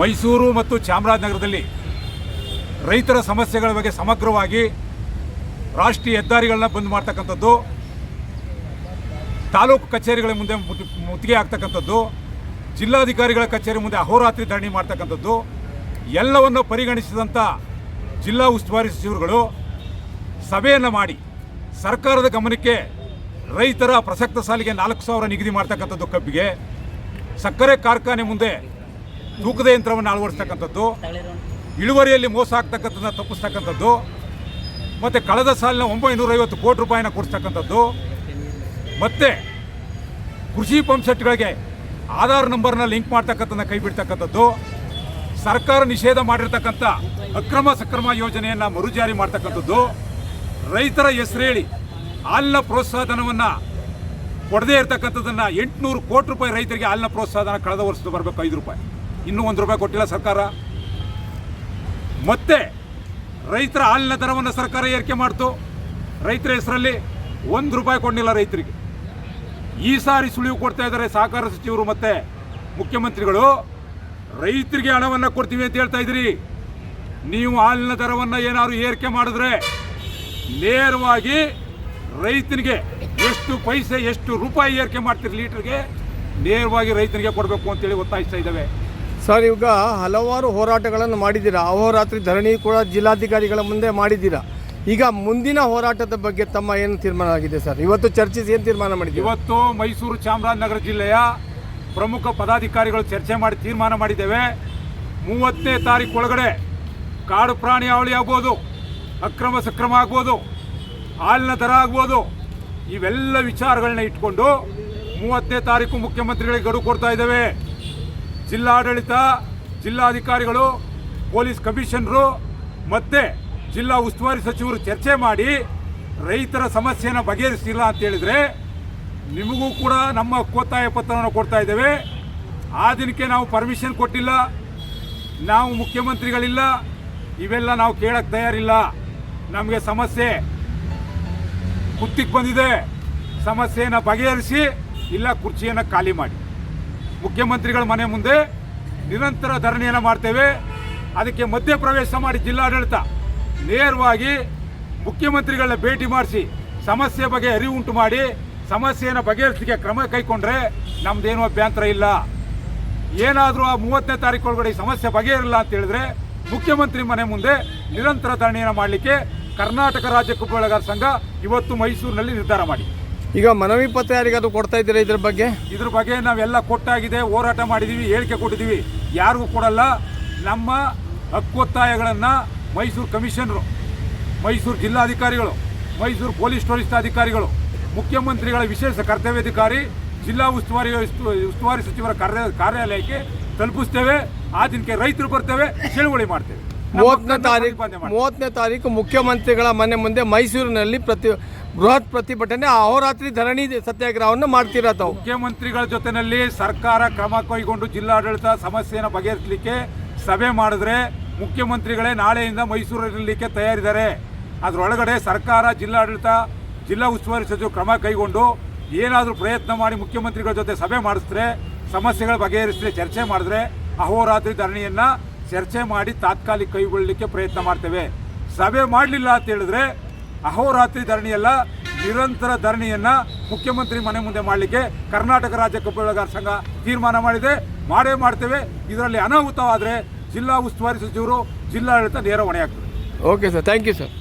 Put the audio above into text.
ಮೈಸೂರು ಮತ್ತು ಚಾಮರಾಜನಗರದಲ್ಲಿ ರೈತರ ಸಮಸ್ಯೆಗಳ ಬಗ್ಗೆ ಸಮಗ್ರವಾಗಿ ರಾಷ್ಟ್ರೀಯ ಹೆದ್ದಾರಿಗಳನ್ನ ಬಂದ್ ಮಾಡ್ತಕ್ಕಂಥದ್ದು, ತಾಲೂಕು ಕಚೇರಿಗಳ ಮುಂದೆ ಮುತ್- ಮುತ್ತಿಗೆ ಆಗ್ತಕ್ಕಂಥದ್ದು ಜಿಲ್ಲಾಧಿಕಾರಿಗಳ ಕಚೇರಿ ಮುಂದೆ ಅಹೋರಾತ್ರಿ ಧರಣಿ ಮಾಡ್ತಕ್ಕಂಥದ್ದು, ಎಲ್ಲವನ್ನು ಪರಿಗಣಿಸಿದಂಥ ಜಿಲ್ಲಾ ಉಸ್ತುವಾರಿ ಸಚಿವರುಗಳು ಸಭೆಯನ್ನು ಮಾಡಿ ಸರ್ಕಾರದ ಗಮನಕ್ಕೆ ರೈತರ ಪ್ರಸಕ್ತ ಸಾಲಿಗೆ ನಾಲ್ಕು ಸಾವಿರ ನಿಗದಿ ಮಾಡ್ತಕ್ಕಂಥದ್ದು ಕಬ್ಬಿಗೆ, ಸಕ್ಕರೆ ಕಾರ್ಖಾನೆ ಮುಂದೆ ತೂಕದ ಯಂತ್ರವನ್ನು ಅಳವಡಿಸ್ತಕ್ಕಂಥದ್ದು, ಇಳುವರಿಯಲ್ಲಿ ಮೋಸ ಆಗ್ತಕ್ಕಂಥದ್ದನ್ನು ತಪ್ಪಿಸ್ತಕ್ಕಂಥದ್ದು, ಮತ್ತು ಕಳೆದ ಸಾಲಿನ ಒಂಬೈನೂರೈವತ್ತು ಕೋಟಿ ರೂಪಾಯಿನ ಕೊಡಿಸ್ತಕ್ಕಂಥದ್ದು, ಮತ್ತು ಕೃಷಿ ಪಂಪ್ ಸೆಟ್ಗಳಿಗೆ ಆಧಾರ್ ನಂಬರ್ನ ಲಿಂಕ್ ಮಾಡ್ತಕ್ಕಂಥದ್ದನ್ನ ಕೈ ಬಿಡ್ತಕ್ಕಂಥದ್ದು, ಸರ್ಕಾರ ನಿಷೇಧ ಮಾಡಿರ್ತಕ್ಕಂಥ ಅಕ್ರಮ ಸಕ್ರಮ ಯೋಜನೆಯನ್ನು ಮರುಜಾರಿ ಮಾಡ್ತಕ್ಕಂಥದ್ದು, ರೈತರ ಹೆಸರು ಹೇಳಿ ಹಾಲಿನ ಪ್ರೋತ್ಸಾಹಧನವನ್ನು ಕೊಡದೇ ಇರತಕ್ಕಂಥದ್ದನ್ನು ಎಂಟುನೂರು ಕೋಟಿ ರೂಪಾಯಿ ರೈತರಿಗೆ ಹಾಲಿನ ಪ್ರೋತ್ಸಾಹಧನ ಕಳೆದ ವರ್ಷದ ಬರಬೇಕು ಐದು ರೂಪಾಯಿ. ಇನ್ನೂ ಒಂದು ರೂಪಾಯಿ ಕೊಟ್ಟಿಲ್ಲ ಸರ್ಕಾರ. ಮತ್ತೆ ರೈತರ ಹಾಲಿನ ದರವನ್ನು ಸರ್ಕಾರ ಏರಿಕೆ ಮಾಡ್ತು. ರೈತರ ಹೆಸರಲ್ಲಿ ಒಂದು ರೂಪಾಯಿ ಕೊಡಲಿಲ್ಲ ರೈತರಿಗೆ. ಈ ಸಾರಿ ಸುಳಿವು ಕೊಡ್ತಾ ಇದ್ದಾರೆ ಸಹಕಾರ ಸಚಿವರು ಮತ್ತು ಮುಖ್ಯಮಂತ್ರಿಗಳು. ರೈತರಿಗೆ ಹಣವನ್ನು ಕೊಡ್ತೀವಿ ಅಂತ ಹೇಳ್ತಾ ಇದ್ದೀರಿ. ನೀವು ಹಾಲಿನ ದರವನ್ನು ಏನಾದ್ರು ಏರಿಕೆ ಮಾಡಿದ್ರೆ ನೇರವಾಗಿ ರೈತನಿಗೆ ಎಷ್ಟು ಪೈಸೆ, ಎಷ್ಟು ರೂಪಾಯಿ ಏರಿಕೆ ಮಾಡ್ತೀರಿ ಲೀಟ್ರಿಗೆ ನೇರವಾಗಿ ರೈತನಿಗೆ ಕೊಡಬೇಕು ಅಂತೇಳಿ ಒತ್ತಾಯಿಸ್ತಾ ಇದ್ದಾವೆ. ಸರ್, ಈಗ ಹಲವಾರು ಹೋರಾಟಗಳನ್ನು ಮಾಡಿದ್ದೀರಾ? ಅಹೋರಾತ್ರಿ ಧರಣಿ ಕೂಡ ಜಿಲ್ಲಾಧಿಕಾರಿಗಳ ಮುಂದೆ ಮಾಡಿದ್ದೀರಾ? ಈಗ ಮುಂದಿನ ಹೋರಾಟದ ಬಗ್ಗೆ ತಮ್ಮ ಏನು ತೀರ್ಮಾನ ಆಗಿದೆ ಸರ್? ಇವತ್ತು ಚರ್ಚಿಸಿ ಏನು ತೀರ್ಮಾನ ಮಾಡಿದ್ದೀವಿ ಇವತ್ತು ಮೈಸೂರು ಚಾಮರಾಜನಗರ ಜಿಲ್ಲೆಯ ಪ್ರಮುಖ ಪದಾಧಿಕಾರಿಗಳು ಚರ್ಚೆ ಮಾಡಿ ತೀರ್ಮಾನ ಮಾಡಿದ್ದೇವೆ. ಮೂವತ್ತನೇ ತಾರೀಕು ಒಳಗಡೆ ಕಾಡು ಪ್ರಾಣಿ ಅವಳಿ ಆಗ್ಬೋದು, ಅಕ್ರಮ ಸಕ್ರಮ ಆಗ್ಬೋದು, ಹಾಲಿನ ದರ ಆಗ್ಬೋದು, ಇವೆಲ್ಲ ವಿಚಾರಗಳನ್ನ ಇಟ್ಕೊಂಡು ಮೂವತ್ತನೇ ತಾರೀಕು ಮುಖ್ಯಮಂತ್ರಿಗಳಿಗೆ ಗಡುವು ಕೊಡ್ತಾ ಇದ್ದೇವೆ. ಜಿಲ್ಲಾಡಳಿತ, ಜಿಲ್ಲಾಧಿಕಾರಿಗಳು, ಪೊಲೀಸ್ ಕಮಿಷನರು ಮತ್ತೆ ಜಿಲ್ಲಾ ಉಸ್ತುವಾರಿ ಸಚಿವರು ಚರ್ಚೆ ಮಾಡಿ ರೈತರ ಸಮಸ್ಯೆನ ಬಗೆಹರಿಸಿಲ್ಲ ಅಂತ ಹೇಳಿದ್ರೆ ನಿಮಗೂ ಕೂಡ ನಮ್ಮ ಒತ್ತಾಯ ಪತ್ರವನ್ನು ಕೊಡ್ತಾ ಇದ್ದೇವೆ. ಆ ದಿನಕ್ಕೆ ನಾವು ಪರ್ಮಿಷನ್ ಕೊಟ್ಟಿಲ್ಲ. ನಾವು ಮುಖ್ಯಮಂತ್ರಿಗಳಿಲ್ಲ. ಇವೆಲ್ಲ ನಾವು ಕೇಳಕ್ಕೆ ತಯಾರಿಲ್ಲ. ನಮಗೆ ಸಮಸ್ಯೆ ಕುತ್ತಿಗೆ ಬಂದಿದೆ. ಸಮಸ್ಯೆಯನ್ನು ಬಗೆಹರಿಸಿ ಇಲ್ಲ ಕುರ್ಚಿಯನ್ನು ಖಾಲಿ ಮಾಡಿ. ಮುಖ್ಯಮಂತ್ರಿಗಳ ಮನೆ ಮುಂದೆ ನಿರಂತರ ಧರಣಿಯನ್ನು ಮಾಡ್ತೇವೆ. ಅದಕ್ಕೆ ಮಧ್ಯ ಪ್ರವೇಶ ಮಾಡಿ ಜಿಲ್ಲಾಡಳಿತ ನೇರವಾಗಿ ಮುಖ್ಯಮಂತ್ರಿಗಳನ್ನ ಭೇಟಿ ಮಾಡಿಸಿ, ಸಮಸ್ಯೆ ಬಗ್ಗೆ ಅರಿವು ಉಂಟು ಮಾಡಿ, ಸಮಸ್ಯೆಯನ್ನು ಬಗೆಹರಿಸಲಿಕ್ಕೆ ಕ್ರಮ ಕೈಗೊಂಡ್ರೆ ನಮ್ದೇನು ಅಭ್ಯಂತರ ಇಲ್ಲ. ಏನಾದರೂ ಆ ಮೂವತ್ತನೇ ತಾರೀಕು ಒಳಗಡೆ ಸಮಸ್ಯೆ ಬಗೆಹರಿಲ್ಲ ಅಂತ ಹೇಳಿದ್ರೆ ಮುಖ್ಯಮಂತ್ರಿ ಮನೆ ಮುಂದೆ ನಿರಂತರ ಧರಣಿಯನ್ನು ಮಾಡಲಿಕ್ಕೆ ಕರ್ನಾಟಕ ರಾಜ್ಯ ಕುಬ್ಬಳಗಾರ ಬೆಳೆಗಾರ ಸಂಘ ಇವತ್ತು ಮೈಸೂರಿನಲ್ಲಿ ನಿರ್ಧಾರ ಮಾಡಿ. ಈಗ ಮನವಿ ಪತ್ರ ಯಾರಿಗಾದ್ರು ಕೊಡ್ತಾ ಇದ್ದೀರಾ ಇದ್ರ ಬಗ್ಗೆ? ಇದ್ರ ಬಗ್ಗೆ ನಾವೆಲ್ಲ ಕೊಟ್ಟಾಗಿದೆ ಹೋರಾಟ ಮಾಡಿದ್ದೀವಿ ಹೇಳಿಕೆ ಕೊಟ್ಟಿದ್ದೀವಿ ಯಾರಿಗೂ ಕೊಡಲ್ಲ. ನಮ್ಮ ಹಕ್ಕೊತ್ತಾಯಗಳನ್ನು ಮೈಸೂರು ಕಮಿಷನರು ಮೈಸೂರು ಜಿಲ್ಲಾಧಿಕಾರಿಗಳು ಮೈಸೂರು ಪೊಲೀಸ್ ವರಿಷ್ಠಾಧಿಕಾರಿಗಳು ಮುಖ್ಯಮಂತ್ರಿಗಳ ವಿಶೇಷ ಕರ್ತವ್ಯಾಧಿಕಾರಿ ಜಿಲ್ಲಾ ಉಸ್ತುವಾರಿ ಉಸ್ತು- ಉಸ್ತುವಾರಿ ಸಚಿವರ ಕಾರ್ಯ ಕಾರ್ಯಾಲಯಕ್ಕೆ ತಲುಪಿಸ್ತೇವೆ. ಆ ದಿನಕ್ಕೆ ರೈತರು ಬರ್ತೇವೆ ಚಳುವಳಿ ಮಾಡ್ತೇವೆ. ಮೂವತ್ತನೇ ತಾರೀಕು ಮೂವತ್ತನೇ ತಾರೀಕು ಮುಖ್ಯಮಂತ್ರಿಗಳ ಮನೆ ಮುಂದೆ ಮೈಸೂರಿನಲ್ಲಿ ಪ್ರತಿ ಬೃಹತ್ ಪ್ರತಿಭಟನೆ ಅಹೋರಾತ್ರಿ ಧರಣಿ ಸತ್ಯಾಗ್ರಹವನ್ನು ಮಾಡ್ತಿರೋ ತಾವು ಮುಖ್ಯಮಂತ್ರಿಗಳ ಜೊತೆನಲ್ಲಿ ಸರ್ಕಾರ ಕ್ರಮ ಕೈಗೊಂಡು ಜಿಲ್ಲಾಡಳಿತ ಸಮಸ್ಯೆಯನ್ನು ಬಗೆಹರಿಸಲಿಕ್ಕೆ ಸಭೆ ಮಾಡಿದ್ರೆ ಮುಖ್ಯಮಂತ್ರಿಗಳೇ ನಾಳೆಯಿಂದ ಮೈಸೂರಿನಲ್ಲಿಕ್ಕೆ ತಯಾರಿದ್ದಾರೆ. ಅದರೊಳಗಡೆ ಸರ್ಕಾರ, ಜಿಲ್ಲಾಡಳಿತ, ಜಿಲ್ಲಾ ಉಸ್ತುವಾರಿ ಸಚಿವರು ಕ್ರಮ ಕೈಗೊಂಡು ಏನಾದರೂ ಪ್ರಯತ್ನ ಮಾಡಿ ಮುಖ್ಯಮಂತ್ರಿಗಳ ಜೊತೆ ಸಭೆ ಮಾಡಿಸಿದ್ರೆ, ಸಮಸ್ಯೆಗಳ ಬಗೆಹರಿಸಿದ್ರೆ ಚರ್ಚೆ ಮಾಡಿದ್ರೆ ಅಹೋರಾತ್ರಿ ಧರಣಿಯನ್ನು ಚರ್ಚೆ ಮಾಡಿ ತಾತ್ಕಾಲಿಕ ಕೈಗೊಳ್ಳಲಿಕ್ಕೆ ಪ್ರಯತ್ನ ಮಾಡ್ತೇವೆ. ಸಭೆ ಮಾಡಲಿಲ್ಲ ಅಂತ ಹೇಳಿದ್ರೆ ಅಹೋರಾತ್ರಿ ಧರಣಿಯಲ್ಲ ನಿರಂತರ ಧರಣಿಯನ್ನು ಮುಖ್ಯಮಂತ್ರಿ ಮನೆ ಮುಂದೆ ಮಾಡಲಿಕ್ಕೆ ಕರ್ನಾಟಕ ರಾಜ್ಯ ಕಬ್ಬು ಸಂಘ ತೀರ್ಮಾನ ಮಾಡಿದೆ. ಮಾಡೇ ಮಾಡ್ತೇವೆ. ಇದರಲ್ಲಿ ಅನಾಹುತವಾದರೆ ಜಿಲ್ಲಾ ಉಸ್ತುವಾರಿ ಸಚಿವರು ಜಿಲ್ಲಾಡಳಿತ ನೇರ ಹೊಣೆ ಆಗ್ತದೆ okay sir thank you sir